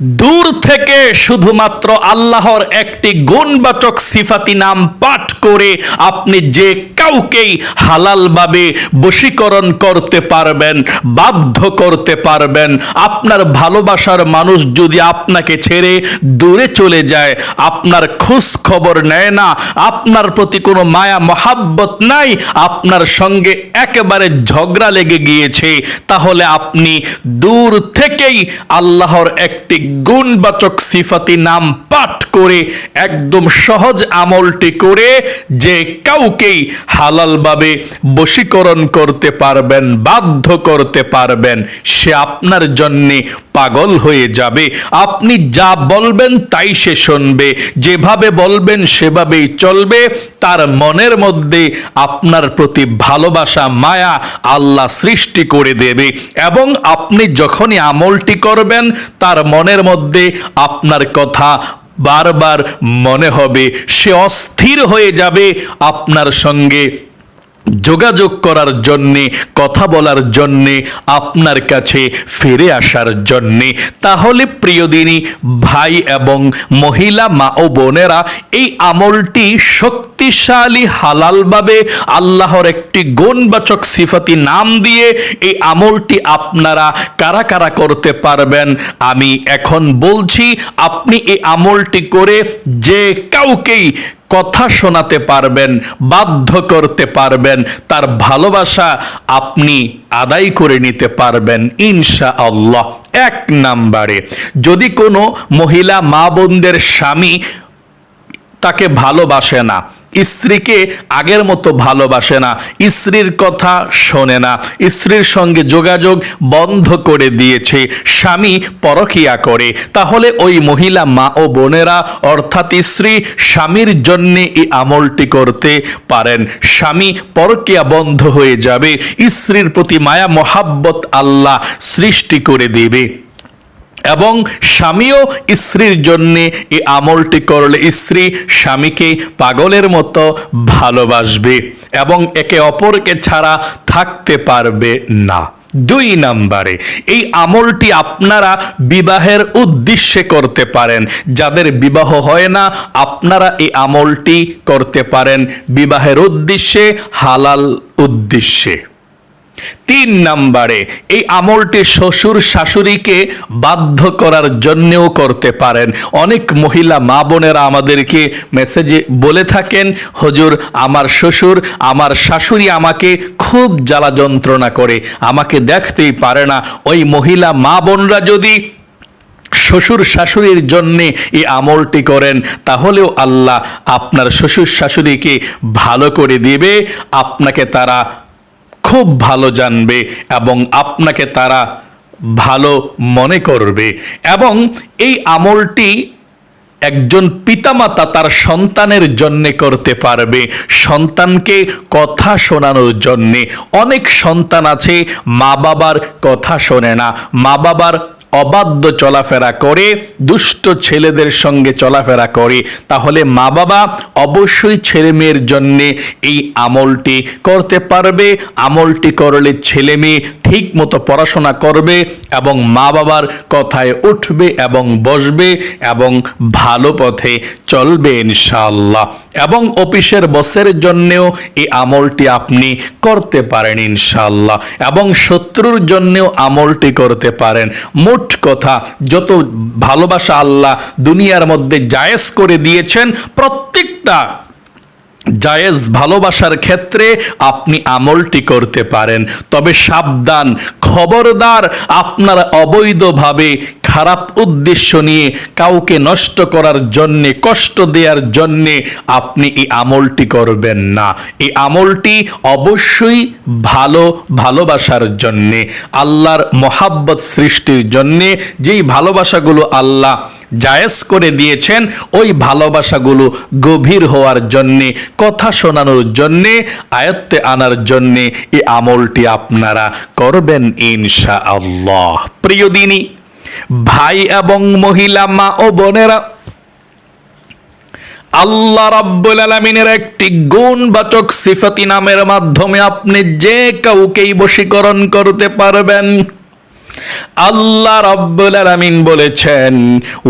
দূর থেকে শুধুমাত্র আল্লাহর একটি গুণবাচক সিফাতি নাম পাঠ করে আপনি যে কাউকেই হালালভাবে বশীকরণ করতে পারবেন, বাধ্য করতে পারবেন, আপনার ভালোবাসার মানুষ যদি আপনাকে ছেড়ে দূরে চলে যায়, আপনার খোঁজ খবর নেয় না, আপনার প্রতি কোনো মায়া, মহাব্বত নাই, আপনার সঙ্গে একেবারে ঝগড়া লেগে গিয়েছে, তাহলে আপনি দূর থেকেই আল্লাহর একটি গুণবাচক সিফাতি নাম পাঠ করে একদম সহজ আমলটি করে যে কাউকেই হালালভাবে বশীকরণ করতে পারবেন, বাধ্য করতে পারবেন, সে আপনার জন্যে পাগল হয়ে যাবে। আপনি যা বলবেন তাই সে শুনবে। যেভাবে বলবেন সেভাবেই চলবে। তার মনের মধ্যে আপনার প্রতি ভালোবাসা, মায়া আল্লাহ সৃষ্টি করে দেবে। এবং আপনি যখনই আমলটি করবেন, তার মনের মধ্যে আপনার কথা বারবার মনে হবে। সে অস্থির হয়ে যাবে আপনার সঙ্গে। যোগাযোগ করার জন্যে, কথা বলার জন্যে, আপনার কাছে ফিরে আসার জন্যে। তাহলে প্রিয়দিনী ভাই এবং মহিলা, মা ও বোনেরা, এই আমলটি শক্তিশালী, হালালভাবে আল্লাহর একটি গুণবাচক সিফাতি নাম দিয়ে এই আমলটি আপনারা কারা কারা করতে পারবেন, আমি এখন বলছি, আপনি এই আমলটি করে যে কাউকেই কথা শোনাতে পারবেন, বাধ্য করতে পারবেন, তার ভালোবাসা আপনি আদায় করে নিতে পারবেন ইনশা আল্লাহ এক নাম্বারে, যদি কোনো মহিলা মা বোনদের স্বামী তাকে ভালোবাসে না স্ত্রীকে আগের মতো ভালোবাসে না, স্ত্রীর কথা শোনে না, স্ত্রীর সঙ্গে যোগাযোগ বন্ধ করে দিয়েছে, স্বামী পরকিয়া করে। তাহলে ওই মহিলা মা ও বোনেরা, অর্থাৎ স্ত্রী, স্বামীর জন্যে এই আমলটি করতে পারেন। স্বামী পরকিয়া বন্ধ হয়ে যাবে, স্ত্রীর প্রতি মায়া, মহাব্বত আল্লাহ সৃষ্টি করে দেবে। এবং স্বামীও স্ত্রীর জন্য এই আমলটি করলে স্ত্রী স্বামীকে পাগলের মতো ভালোবাসবে এবং একে অপরকে ছাড়া থাকতে পারবে না। দুই নাম্বারে, এই আমলটি আপনারা বিবাহের উদ্দেশ্যে করতে পারেন। যাদের বিবাহ হয় না, আপনারা এই আমলটি করতে পারেন। বিবাহের উদ্দেশ্যে, হালাল উদ্দেশ্যে। তিন নাম্বারে, এই আমলটি শ্বশুর শাশুড়িকে বাধ্য করার জন্যেও করতে পারেন। অনেক মহিলা মা বোনেরা আমাদেরকে মেসেজে বলে থাকেন, হজুর, আমার শ্বশুর, আমার শাশুড়ি আমাকে খুব জ্বালা যন্ত্রণা করে, আমাকে দেখতেই পারে না। ওই মহিলা মা বোনরা যদি শ্বশুর শাশুড়ির জন্যে এই আমলটি করেন, তাহলেও আল্লাহ আপনার শ্বশুর শাশুড়িকে ভালো করে দিবে, আপনাকে তারা খুব ভালো জানবে এবং আপনাকে তারা ভালো মনে করবে। এবং এই আমলটি একজন পিতামাতা তার সন্তানের জন্যে করতে পারবে। সন্তানকে কথা শোনানোর জন্যে। অনেক সন্তান আছে মা বাবার কথা শোনে না। মা বাবার অবাধ্য চলাফেরা করে, দুষ্ট ছেলেদের সঙ্গে চলাফেরা করে। তাহলে মা বাবা অবশ্যই ছেলে মেয়ের জন্যে এই আমলটি করতে পারবে। আমলটি করলে ছেলে মেয়ে ঠিক মতো পড়াশোনা করবে এবং মা বাবার কথায় উঠবে এবং বসবে এবং ভালো পথে চলবে ইনশাআল্লাহ। এবং অফিসের বসের জন্যেও এই আমলটি আপনি করতে পারেন ইনশাআল্লাহ। এবং শত্রুর জন্যেও আমলটি করতে পারেন। মোট কথা, যত ভালোবাসা আল্লাহ দুনিয়ার মধ্যে জায়েজ করে দিয়েছেন, প্রত্যেকটা জায়েজ ভালোবাসার ক্ষেত্রে আপনি আমলটি করতে পারেন। তবে সাবধান, খবরদার, আপনার অবৈধভাবে খারাপ উদ্দেশ্য নিয়ে কাউকে নষ্ট করার জন্যে, কষ্ট দেওয়ার জন্যে আপনি এই আমলটি করবেন না। এই আমলটি অবশ্যই ভালো ভালোবাসার জন্যে, আল্লাহর মহাব্বত সৃষ্টির জন্যে, যেই ভালোবাসাগুলো আল্লাহ জায়েজ করে দিয়েছেন, ওই ভালোবাসাগুলো গভীর হওয়ার জন্যে, কথা শোনানোর জন্যে, আয়ত্তে আনার জন্যে এই আমলটি আপনারা করবেন ইনশা আল্লাহ প্রিয় দিনী ভাই এবং মহিলা, মা ও বোনেরা, আল্লাহ রাব্বুল আলামিনের একটি গুণবাচক সিফাতি নামের মাধ্যমে আপনি যে কাউকেই বশীকরণ করতে পারবেন, আল্লাহ রাব্বুল আলামিন বলেছেন,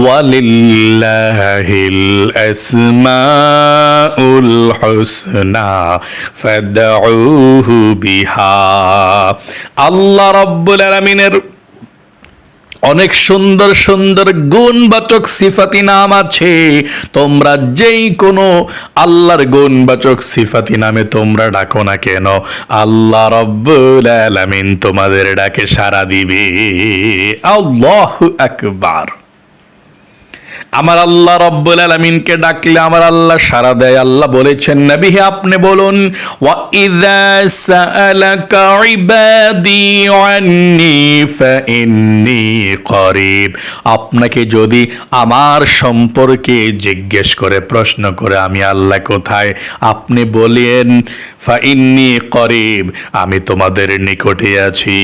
ওয়ালিল্লাহিল আসমাউল হুসনা, ফাদউহু বিহা। আল্লাহ রাব্বুল আলামিনের অনেক সুন্দর সুন্দর গুণবাচক সিফাতি নাম আছে। তোমরা যেই কোনো আল্লাহর গুণবাচক সিফাতি নামে তোমরা ডাকো না কেন? আল্লাহ রব্বুল আলামিন তোমাদের ডাকে সাড়া দিবে। আল্লাহু আকবার। আমার আল্লাহ রব্বুল আলামিনকে ডাকলে আমার আল্লাহ সাড়া দেয়। আল্লাহ বলেছেন, নবী আপনি বলুন আপনাকে যদি আমার সম্পর্কে জিজ্ঞেস করে, প্রশ্ন করে, আমি আল্লাহ কোথায়? আপনি বলেন, ফাইন্নি করিব, আমি তোমাদের নিকটে আছি।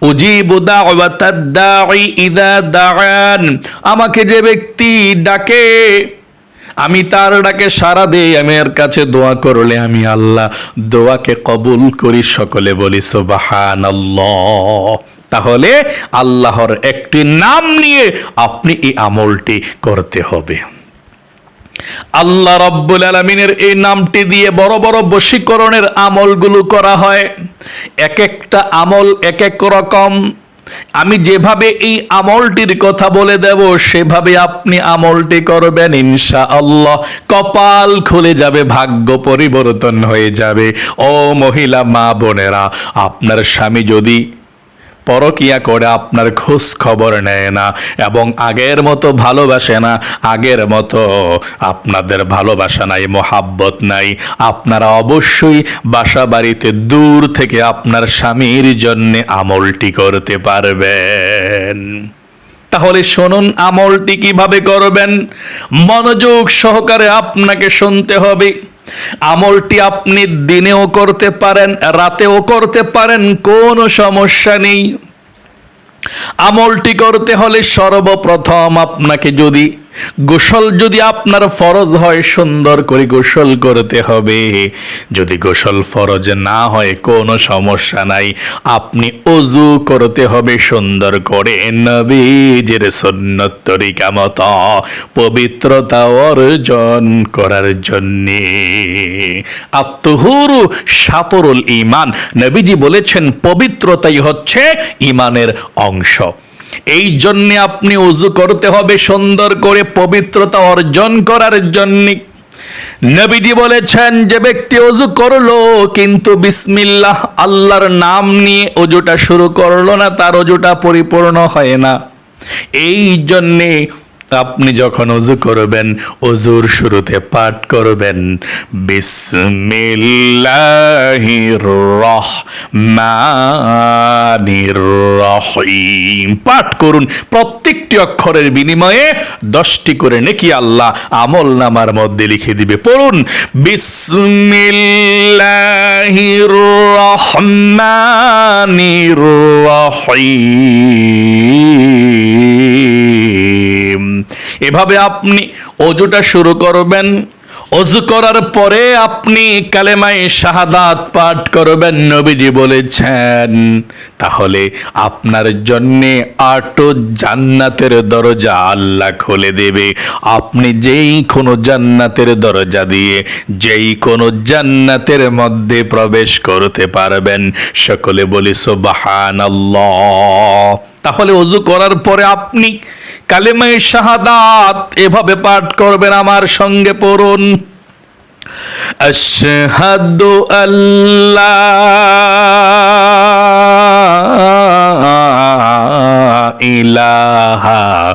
উজিবু দাওয়াতাদ দাঈ ইযা দাআন। আমাকে যে ব্যক্তি ডাকে, আমি তার ডাকে সারা দেই, আমি এর কাছে দোয়া করলে আমি আল্লাহ দোয়াকে কবুল করি, সকলে বলি সুবহানাল্লাহ। তাহলে আল্লাহর একটি নাম নিয়ে আপনি এই আমলটি করতে হবে। আল্লাহ রব্বুল আলমিনের এই নামটি দিয়ে বড় বড় বশীকরণের আমলগুলো করা হয়। এক একটা আমল এক এক রকম। আমি যেভাবে এই আমলটির কথা বলে দেব, সেভাবে আপনি আমলটি করবেন ইনশা আল্লাহ কপাল খুলে যাবে, ভাগ্য পরিবর্তন হয়ে যাবে। ও মহিলা, মা, বোনেরা, আপনার স্বামী যদি পরকিয়া করে আপনার খোঁজ খবর নেয় না এবং আগের মতো ভালোবাসে না। আগের মতো আপনাদের ভালোবাসা নাই, মোহাব্বত নাই। আপনারা অবশ্যই বাসা বাড়িতে দূর থেকে আপনার স্বামীর জন্য আমলটি করতে পারবেন। তাহলে শুনুন আমলটি কীভাবে করবেন। মনোযোগ সহকারে আপনাকে শুনতে হবে। আমলটি আপনি দিনেও করতে পারেন, রাতেও করতে পারেন, কোনো সমস্যা নেই। আমলটি করতে হলে সর্বপ্রথম আপনাকে যদি গোসল যদি আপনার ফরজ হয়, সুন্দর করে গোসল করতে হবে। যদি গোসল ফরজ না হয়, কোনো সমস্যা নাই। আপনি অজু করতে হবে, সুন্দর করে। নবীজের সুন্নত তরিকা মতো পবিত্রতা অর্জন করার জন্যে। আত্মহুরু সাতরুল ইমান নবীজি বলেছেন, পবিত্রতাই হচ্ছে ইমানের অংশ। এই জন্যে আপনি উজু করতে হবে, সুন্দর করে পবিত্রতা অর্জন করার জন্যে। নবীজি বলেছেন, যে ব্যক্তি অজু করল, কিন্তু বিসমিল্লাহ, আল্লাহর নাম নিয়ে অজুটা শুরু করল না, তার অজুটা পরিপূর্ণ হয় না। এই জন্যে আপনি যখন অজু করবেন, অজুর শুরুতে পাঠ করবেন। পাঠ করুন প্রত্যেকটি অক্ষরের বিনিময়ে দশটি করে নাকি আল্লাহ আমল নামার মধ্যে লিখে দিবে। পড়ুন বিসমিল্লাহির রহমানির রহিম। এভাবে আপনি অজুটা শুরু করবেন। অজু করার পরে আপনি কালেমায় শাহাদাত পাঠ করবেন, নবীজি বলেছেন, তাহলে আপনার জন্যে আটো জান্নাতের দরজা আল্লাহ খুলে দেবে। আপনি যেই কোনো জান্নাতের দরজা দিয়ে যেই কোনো জান্নাতের মধ্যে প্রবেশ করতে পারবেন। সকলে বলি, সুবহানাল্লাহ। তাহলে অজু করার পরে আপনি কালেমায় শাহাদাত এভাবে পাঠ করবেন আমার সঙ্গে পড়ুন। আশহাদু আল্লাহ ইল্লাল্লাহু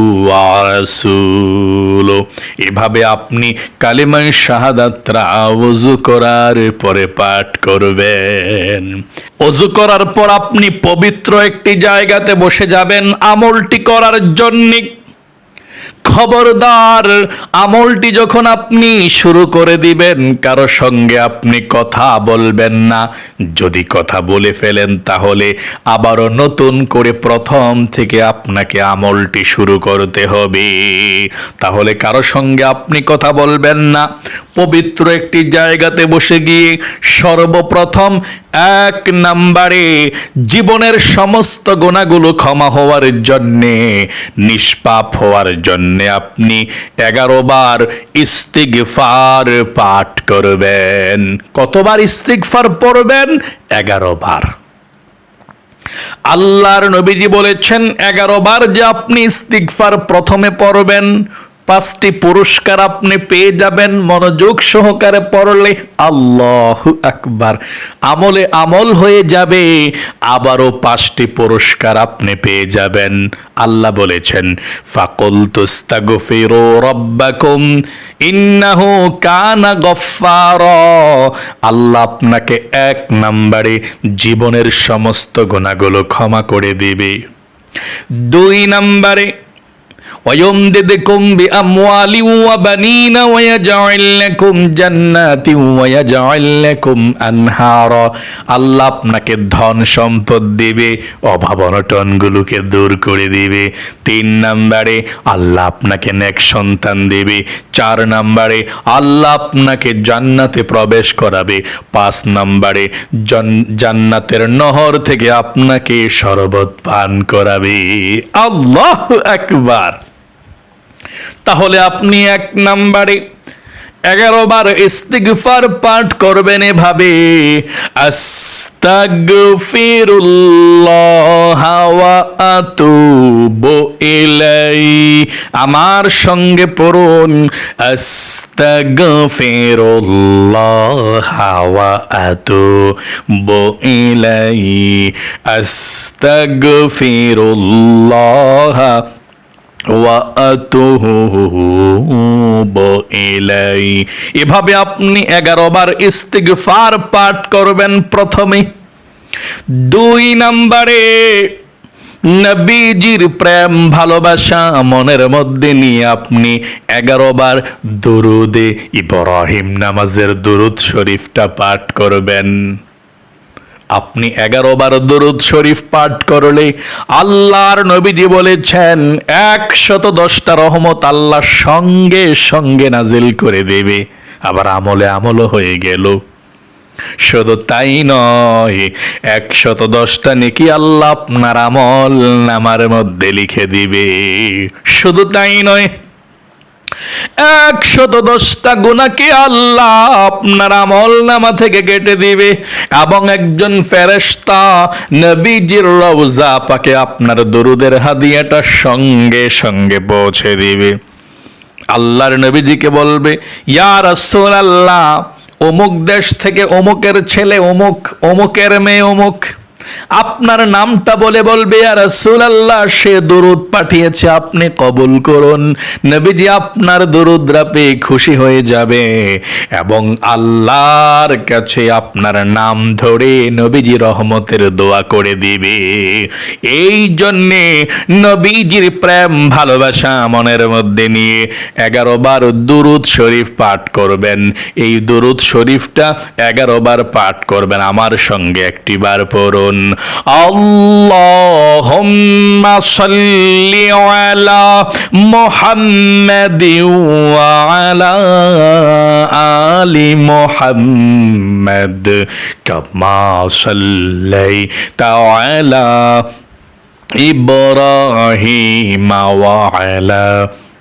এভাবে আপনি কালিমাই শাহাদাতরা অজু করার পরে পাঠ করবেন। অজু করার পর আপনি পবিত্র একটি জায়গাতে বসে যাবেন আমলটি করার জন্য। খবরদার, আমলটি যখন আপনি শুরু করে দিবেন, কারও সঙ্গে আপনি কথা বলবেন না। যদি কথা বলে ফেলেন, তাহলে আবারও নতুন করে প্রথম থেকে আপনাকে আমলটি শুরু করতে হবে। তাহলে কারও সঙ্গে আপনি কথা বলবেন না। পবিত্র একটি জায়গাতে বসে গিয়ে সর্বপ্রথম এক নাম্বারে জীবনের সমস্ত গোনাগুলো ক্ষমা হওয়ার জন্যে, নিষ্পাপ হওয়ার জন্যে আপনি এগারো বার ইস্তিগফার পাঠ করবেন। কতবার ইস্তিগফার পড়বেন? এগারো বার। আল্লাহর নবীজি বলেছেন, এগারো বার যে আপনি ইস্তিগফার প্রথমে পড়বেন পাঁচটি পুরস্কার আপনি পেয়ে যাবেন। মনোযোগ সহকারে পড়লে আল্লাহ আকবার। আমলে আমল হয়ে যাবে, আবারও পাঁচটি পুরস্কার আপনি পেয়ে যাবেন। আল্লাহ বলেছেন ফাকুল তুস্তাগফিরু রব্বাকুম, ইন্নাহু কানা গফফার। আল্লাহ আপনাকে এক নম্বরে জীবনের সমস্ত গুণাগুলো ক্ষমা করে দিবে। দুই নম্বরে ويمددكم بأموال وبنين ويجعل لكم جنات ويجعل لكم أنهارا আল্লাহ আপনাকে ধন সম্পদ দিবে অভাব অনটনগুলোকে দূর করে দিবে তিন নম্বরে আল্লাহ আপনাকে নেক সন্তান দেবে চার নম্বরে আল্লাহ আপনাকে জান্নাতে প্রবেশ করাবে পাঁচ নম্বরে জন- জান্নাতের নহর থেকে আপনাকে শরবত পান করাবে আল্লাহ আকবার তাহলে আপনি এক নাম্বারে এগারো বার ইস্তিগফার পাঠ করবেন এভাবে আমার সঙ্গে পড়ুন আস্তাগফিরুল্লাহ এভাবে আপনি এগারো বার ইস্তিগফার পাঠ করবেন প্রথমে। দুই নম্বরে, নবীজির প্রেম, ভালোবাসা মনের মধ্যে নিয়ে আপনি এগারো বার দুরুদে ইব্রাহিম নামাজের দুরুদ শরীফটা পাঠ করবেন। আপনি এগারো বার দরুদ শরীফ পাঠ করলে আল্লাহর নবীজি বলেছেন, একশত দশটা রহমত আল্লাহ সঙ্গে সঙ্গে নাজিল করে দেবে। আবার আমলে আমলও হয়ে গেল। শুধু তাই নয়, একশত দশটা নেকি আল্লাহ আপনার আমল নামার মধ্যে লিখে দিবে। শুধু তাই নয় একশত দশটা গুণাকে আল্লাহ আপনার আমল নামা থেকে কেটে দিবে এবং একজন ফেরেস্তা নবীজির রওজা পাকে আপনার দরুদের হাদিয়াটা সঙ্গে সঙ্গে পৌঁছে দিবে। আল্লাহর নবীজিকে বলবে, ইয়া রাসূল আল্লাহ অমুক দেশ থেকে অমুকের ছেলে অমুক, অমুকের মেয়ে অমুক। আপনার নামটা বলে বলবে আর রাসূলুল্লাহ, সে দরুদ পাঠিয়েছে, আপনি কবুল করুন। নবীজি আপনার দরুদরা পেয়ে খুশি হয়ে যাবে এবং আল্লাহর কাছে আপনার নাম ধরে নবীজি রহমতের দোয়া করে দিবে। এই জন্যে নবীজির প্রেম, ভালোবাসা মনের মধ্যে নিয়ে এগারো বার দুরুদ শরীফ পাঠ করবেন। এই দুরুদ শরীফটা এগারো বার পাঠ করবেন। আমার সঙ্গে একটি বার পড়ুন। বলুন আল্লাহুম্মা সাল্লি আলা মুহাম্মাদি ওয়া আলা আলি মুহাম্মাদ কামা সাল্লাইতা আলা ইব্রাহিম ওয়া আলা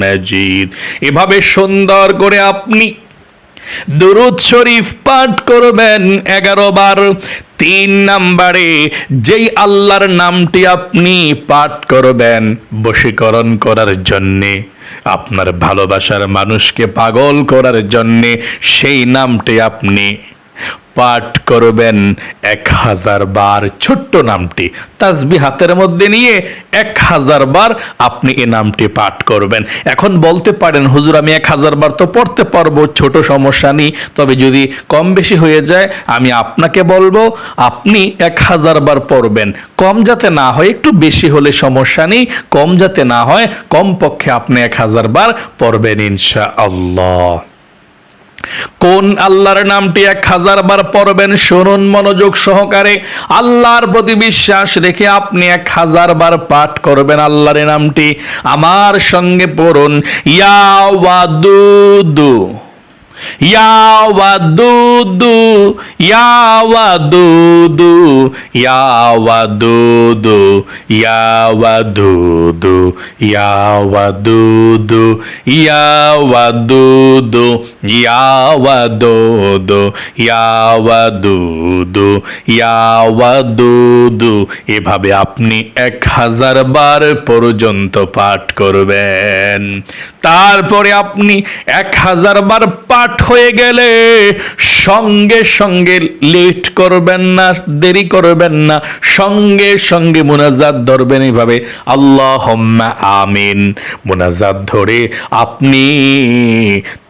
মাজিদ। এভাবে সুন্দর করে আপনি দুরুদ শরীফ পাঠ করবেন এগারো বার, তিন নাম্বারে যেই আল্লাহর নামটি আপনি পাঠ করবেন বশীকরণ করার জন্যে, আপনার ভালোবাসার মানুষকে পাগল করার জন্যে সেই নামটি আপনি পাঠ করবেন এক হাজার বার। ছোট্ট নামটি, তাজবি হাতের মধ্যে নিয়ে এক হাজার বার আপনি এই নামটি পাঠ করবেন। এখন বলতে পারেন, হুজুর, আমি এক হাজার বার তো পড়তে পারব, ছোট সমস্যা নেই। তবে যদি কম বেশি হয়ে যায়, আমি আপনাকে বলব, আপনি এক হাজার বার পড়বেন। কম যাতে না হয়, একটু বেশি হলে সমস্যা নেই। কম যাতে না হয় কম পক্ষে আপনি এক হাজার বার পড়বেন ইনশা আল্লাহ কোন আল্লাহর নামটি এক হাজার বার পড়বেন শুনুন মনোযোগ সহকারে। আল্লাহর প্রতি বিশ্বাস রেখে আপনি এক হাজার বার পাঠ করবেন আল্লাহর নামটি। আমার সঙ্গে পড়ুন, ইয়া ওয়াদুদু। ইয়া ওয়াদুদু ইয়া ওয়াদুদু ইয়া ওয়াদুদু ইয়া ওয়াদুদু ইয়া ওয়াদুদু ইয়া ওয়াদুদু ইয়া ওয়াদুদু ইয়া ওয়াদুদু ইয়া ওয়াদুদু এভাবে আপনি এক হাজার বার পর্যন্ত পাঠ করবেন। তারপরে আপনি এক হাজার বার পাঠ হয়ে গেলে সঙ্গে সঙ্গে লেট করবেন না, দেরি করবেন না, সঙ্গে সঙ্গে মোনাজাত ধরবেন এইভাবে আল্লাহ আমিন। মোনাজাত ধরে আপনি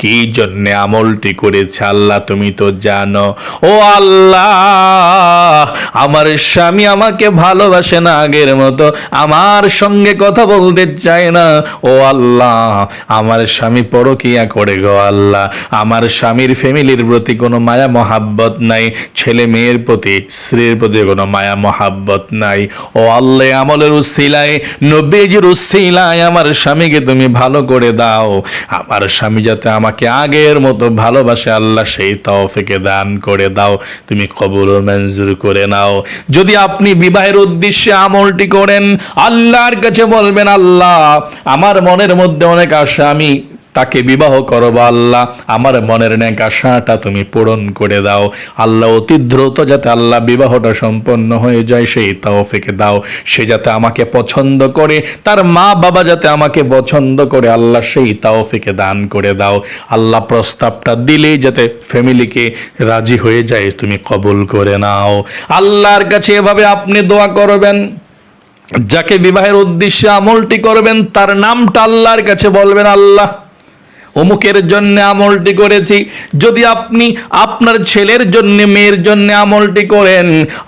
কি জন্য আমলটি করেছে আল্লাহ তুমি তো জানো। ও আল্লাহ, আমার স্বামী আমাকে ভালোবাসে না আগের মতো, আমার সঙ্গে কথা বলতে চায় না। ও আল্লাহ, আমার স্বামী পরকিয়া করে গো আল্লাহ, আমার স্বামীর ফ্যামিলির প্রতি কোনো মায়া মহাব্বত নাই, ছেলে মেয়ের প্রতি, স্ত্রীর প্রতি কোনো মায়া মহাব্বত নাই। ও আল্লাহ আমলের উসিলায়, নবীজির উসিলায় আমার স্বামীকে তুমি ভালো করে দাও। আমার স্বামী যাতে আমাকে আগের মতো ভালোবাসে, আল্লাহ সেই তৌফিকে দান করে দাও। তুমি কবুল মঞ্জুর করে নাও। যদি আপনি বিবাহের উদ্দেশ্যে আমলটি করেন, আল্লাহর কাছে বলবেন, আল্লাহ, আমার মনের মধ্যে অনেক আশা, আমি তাকে বিবাহ করো বা আল্লাহ। আমার মনের ন্যাক আশাটা তুমি পূরণ করে দাও। আল্লাহ অতি দ্রুত যাতে আল্লাহ বিবাহটা সম্পন্ন হয়ে যায়, সেই তাওফিকে দাও। সে যাতে আমাকে পছন্দ করে, তার মা বাবা যাতে আমাকে পছন্দ করে, আল্লাহ সেই তাওফিকে দান করে দাও। আল্লাহ প্রস্তাবটা দিলেই যাতে ফ্যামিলিকে রাজি হয়ে যায়, তুমি কবুল করে নাও। আল্লাহর কাছে এভাবে আপনি দোয়া করবেন, যাকে বিবাহের উদ্দেশ্যে আমলটি করবেন, তার নামটা আল্লাহর কাছে বলবেন, আল্লাহ। অমুকের জন্য আমলটি করেছি। যদি আপনি আপনার ছেলের জন্য, মেয়ের জন্য আমলটি করেন,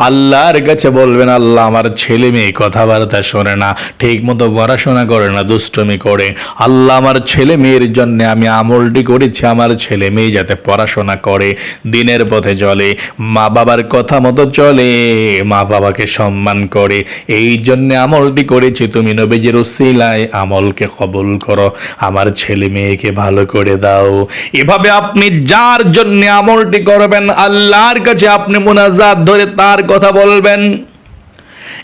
আল্লাহর কাছে বলবেন, আল্লাহ আমার ছেলে মেয়ে কথাবার্তা শোনে না ঠিক মতো পড়াশোনা করে না, দুষ্টমি করে। আল্লাহ আমার ছেলে মেয়ের জন্য আমি আমলটি করেছি, আমার ছেলে মেয়ে যাতে পড়াশোনা করে, দিনের পথে চলে মা বাবার কথা মতো চলে মা বাবাকে সম্মান করে। এই জন্য আমলটি করেছি, তুমি নবীজির উসিলায় আমলকে কবুল করো। আমার ছেলে মেয়েকে ভালো করে দাও। এভাবে আপনি যার জন্য আমলটি করবেন, আল্লাহর কাছে আপনি মোনাজাত ধরে তার কথা বলবেন।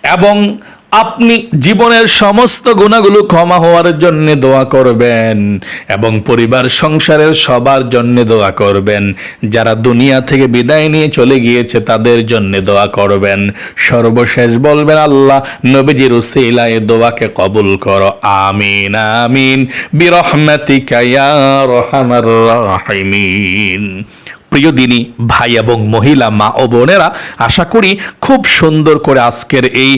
এবং আপনি জীবনের সমস্ত গুণাগুলো ক্ষমা হওয়ার জন্য দোয়া করবেন এবং পরিবার সংসারের সবার জন্য দোয়া করবেন। যারা দুনিয়া থেকে বিদায় নিয়ে চলে গিয়েছে, তাদের জন্য দোয়া করবেন। সর্বশেষ বলবেন, আল্লাহ নবীজির উসিলায় দোয়াকে কবুল করো। আমিন আমিন। বিরহমাতিকা ইয়া রহমার রাহিমিন। প্রিয় দিনী, ভাই এবং মহিলা, মা ও বোনেরা, আশা করি খুব সুন্দর করে আজকের এই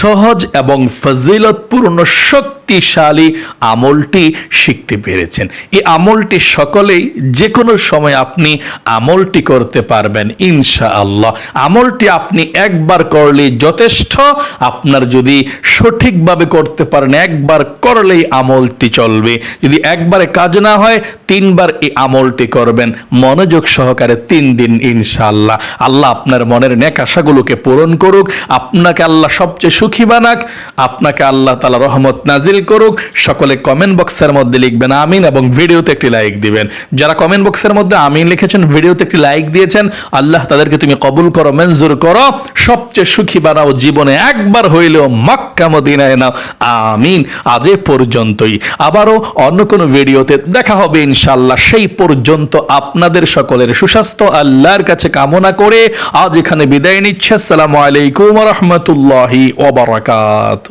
সহজ এবং ফজিলতপূর্ণ, শক্তিশালী আমলটি শিখতে পেরেছেন। এই আমলটি সকলেই যে কোনো সময় আপনি আমলটি করতে পারবেন ইনশা আল্লাহ আমলটি আপনি একবার করলেই যথেষ্ট। আপনার যদি সঠিকভাবে করতে পারেন, একবার করলেই আমলটি চলবে। যদি একবারে কাজ না হয়, তিনবার এই আমলটি করবেন। মনোযোগ সহ সহকারে তিন দিন ইনশাআল্লাহ। আল্লাহ আপনার মনের নেক আশাগুলোকে পূরণ করুক, আপনাকে আল্লাহ সবচেয়ে সুখী বানাক, আপনাকে আল্লাহ তালা রহমত নাজিল করুক। সকলে কমেন্ট বক্সের মধ্যে লিখবেন আমিন এবং ভিডিওতে একটি লাইক দিবেন। যারা কমেন্ট বক্সের মধ্যে আমিন লিখেছেন, ভিডিওতে একটি লাইক দিয়েছেন, আল্লাহ তাদেরকে তুমি কবুল করো, মঞ্জুর করো। সবচেয়ে সুখী বানাও জীবনে একবার হইলেও মক্কা মদিনায় নাও। আমিন। আজ পর্যন্তই। আবারও অন্য কোনো ভিডিওতে দেখা হবে ইনশাল্লাহ সেই পর্যন্ত আপনাদের সকলের সুস্বাস্থ্য আল্লাহর কাছে কামনা করে আজ এখানে বিদায় নিচ্ছে। আসসালামু আলাইকুম রহমতুল্লাহি ওবরাকাত